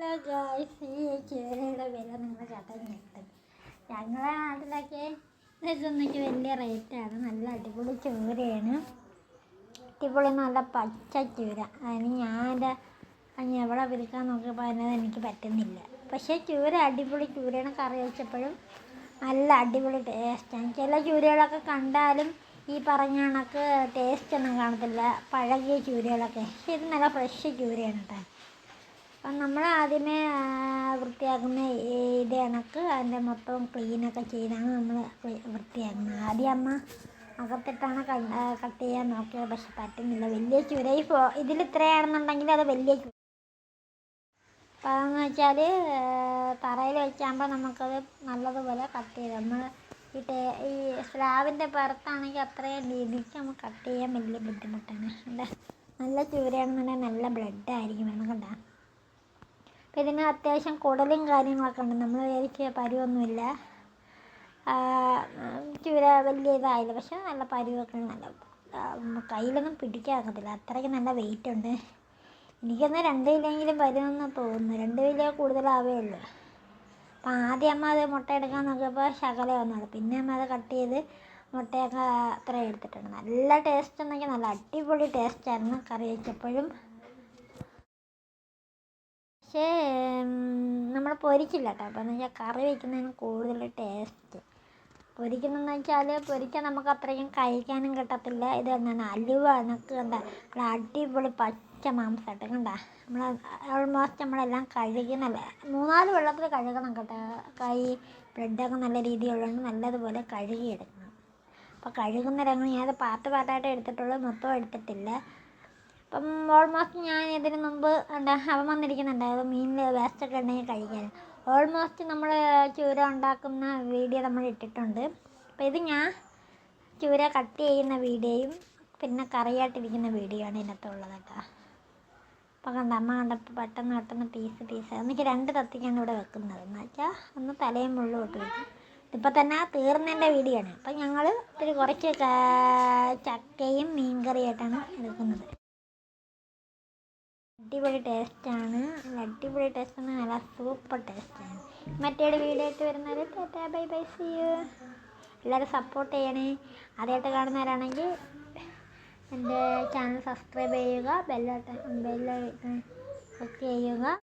Hello guys ചൂരയുടെ വില നിങ്ങൾ ഞെട്ടും. ഞങ്ങളെ നാട്ടിലൊക്കെ ഇതൊന്നൊക്കെ വലിയ റേറ്റാണ് നല്ല അടിപൊളി ചൂരയാണ്. അടിപൊളി നല്ല പച്ച ചൂര. അതിന് ഞാൻ എന്റെ അഞ്ഞ് എവിടെ വിൽക്കാൻ നോക്കിയപ്പോൾ അതിനത് എനിക്ക് പറ്റുന്നില്ല. പക്ഷേ ചൂര അടിപൊളി ചൂരയാണ് കറി വെച്ചപ്പോഴും നല്ല അടിപൊളി ടേസ്റ്റാണ് ചില ചൂരകളൊക്കെ കണ്ടാലും ഈ പറഞ്ഞ കണക്ക് ടേസ്റ്റ് ഒന്നും കാണത്തില്ല. പഴകിയ ചൂരകളൊക്കെ. ഇത് നല്ല ഫ്രഷ് ചൂരയാണ് കേട്ടോ അപ്പം നമ്മൾ ആദ്യമേ വൃത്തിയാക്കുന്ന ഇത് കണക്ക് അതിന്റെ മൊത്തം ക്ലീനൊക്കെ ചെയ്താണ് നമ്മൾ വൃത്തിയാക്കുന്നത്. ആദ്യം അമ്മ അകത്തിട്ടാണ് കട്ട് ചെയ്യാൻ നോക്കിയത്. പക്ഷെ പറ്റുന്നില്ല. വലിയ ചുര പോ ഇതിൽ ഇത്രയാണെന്നുണ്ടെങ്കിൽ അത് വലിയ അപ്പം അതെന്ന് വെച്ചാൽ തറയിൽ വെച്ചാകുമ്പോൾ നമുക്കത് നല്ലതുപോലെ കട്ട് ചെയ്ത് നമ്മൾ ഈ ടേ ഈ സ്ലാബിന്റെ പുറത്താണെങ്കിൽ അത്രയും രീതിക്ക് നമുക്ക് കട്ട് ചെയ്യാൻ വലിയ ബുദ്ധിമുട്ടാണ്. നല്ല ചൂരയാണെന്നുണ്ടെങ്കിൽ നല്ല ബ്ലഡ് ആയിരിക്കും നമുക്കുണ്ടാകും ഇതിന് അത്യാവശ്യം കുടലും കാര്യങ്ങളൊക്കെ ഉണ്ട്. നമ്മൾ വിചാരിക്കുക പരുവൊന്നുമില്ല. ചൂര വലിയ ഇതായില്ല. പക്ഷെ നല്ല പരുവൊക്കെ നല്ല കയ്യിലൊന്നും പിടിക്കാകത്തില്ല അത്രയ്ക്ക് നല്ല വെയിറ്റ് ഉണ്ട്. എനിക്കൊന്ന് രണ്ട് കിലോയെങ്കിലും വരുമെന്ന് തോന്നുന്നു. രണ്ട് കിലോ കൂടുതലാവേ ഉള്ളൂ. അപ്പം ആദ്യം അമ്മ അത് മുട്ട എടുക്കാൻ നോക്കിയപ്പോൾ ശകല വന്നത് പിന്നെ അമ്മ അത് കട്ട് ചെയ്ത് മുട്ടയൊക്കെ അത്ര എടുത്തിട്ടുണ്ട്. നല്ല ടേസ്റ്റ് എന്നൊക്കെ നല്ല അടിപൊളി ടേസ്റ്റായിരുന്നു കറി വെച്ചപ്പോഴും. പക്ഷേ നമ്മൾ പൊരിക്കില്ല കേട്ടോ അപ്പോൾ എന്ന് വെച്ചാൽ കറി വയ്ക്കുന്നതിന് കൂടുതൽ ടേസ്റ്റ് പൊരിക്കുന്നതെന്ന് വെച്ചാൽ പൊരിക്കാൻ നമുക്ക് അത്രയും കഴിക്കാനും കിട്ടത്തില്ല. ഇത് എന്താണ്? അലുവ എന്നൊക്കെ എന്താ? അടിപൊളി പച്ച മാംസമായിട്ട് കണ്ട? നമ്മൾ ഓൾമോസ്റ്റ് നമ്മളെല്ലാം കഴുകുന്നല്ല മൂന്നാൽ വെള്ളത്തിൽ കഴുകണം കേട്ടോ. കൈ ബ്രെഡൊക്കെ നല്ല രീതിയിലുള്ളതുകൊണ്ട് നല്ലതുപോലെ കഴുകിയെടുക്കണം. അപ്പോൾ കഴുകുന്ന രംഗം ഞാനത് പാർട്ട് പാർട്ടായിട്ട് എടുത്തിട്ടുള്ളൂ. മൊത്തം എടുത്തിട്ടില്ല. അപ്പം ഓൾമോസ്റ്റ് ഞാൻ ഇതിന് മുമ്പ് എന്താ അവൻ വന്നിരിക്കുന്നുണ്ടായത് മീനിൽ വേസ്റ്റൊക്കെ ഉണ്ടെങ്കിൽ കഴിക്കാൻ. ഓൾമോസ്റ്റ് നമ്മൾ ചൂര ഉണ്ടാക്കുന്ന വീഡിയോ നമ്മൾ ഇട്ടിട്ടുണ്ട്. അപ്പോൾ ഇത് ഞാൻ ചൂര കട്ട് ചെയ്യുന്ന വീഡിയോയും പിന്നെ കറിയായിട്ടിരിക്കുന്ന വീഡിയോ ആണ് ഇതിനകത്തുള്ളത് കേട്ടോ. അപ്പോൾ കണ്ട അമ്മ കണ്ടപ്പോൾ പെട്ടെന്ന് പെട്ടെന്ന് പീസ് പീസ് എനിക്ക് രണ്ട് തത്തിക്കാണ് ഇവിടെ വെക്കുന്നത്. എന്ന് വെച്ചാൽ ഒന്ന് തലയും മുള്ളും ഇട്ട് വെക്കും ഇതിപ്പോൾ തന്നെ തീർന്നതിന്റെ വീഡിയോ ആണ് അപ്പം ഞങ്ങൾ ഇത്തിരി കുറച്ച് ചക്കയും മീൻ കറിയായിട്ടാണ് എടുക്കുന്നത്. അടിപൊളി ടേസ്റ്റാണ്. നല്ല അടിപൊളി ടേസ്റ്റാണ്. നല്ല സൂപ്പർ ടേസ്റ്റാണ്. മറ്റേ വീഡിയോ ആയിട്ട് വരുന്നവരെ tata bye bye see you എല്ലാവരും സപ്പോർട്ട് ചെയ്യണേ. ആദ്യമായിട്ട് കാണുന്നവരാണെങ്കിൽ എന്റെ ചാനൽ സബ്സ്ക്രൈബ് ചെയ്യുക ബെല്ലോട്ട് ബെല്ലോ ക്ലിക്ക് ചെയ്യുക.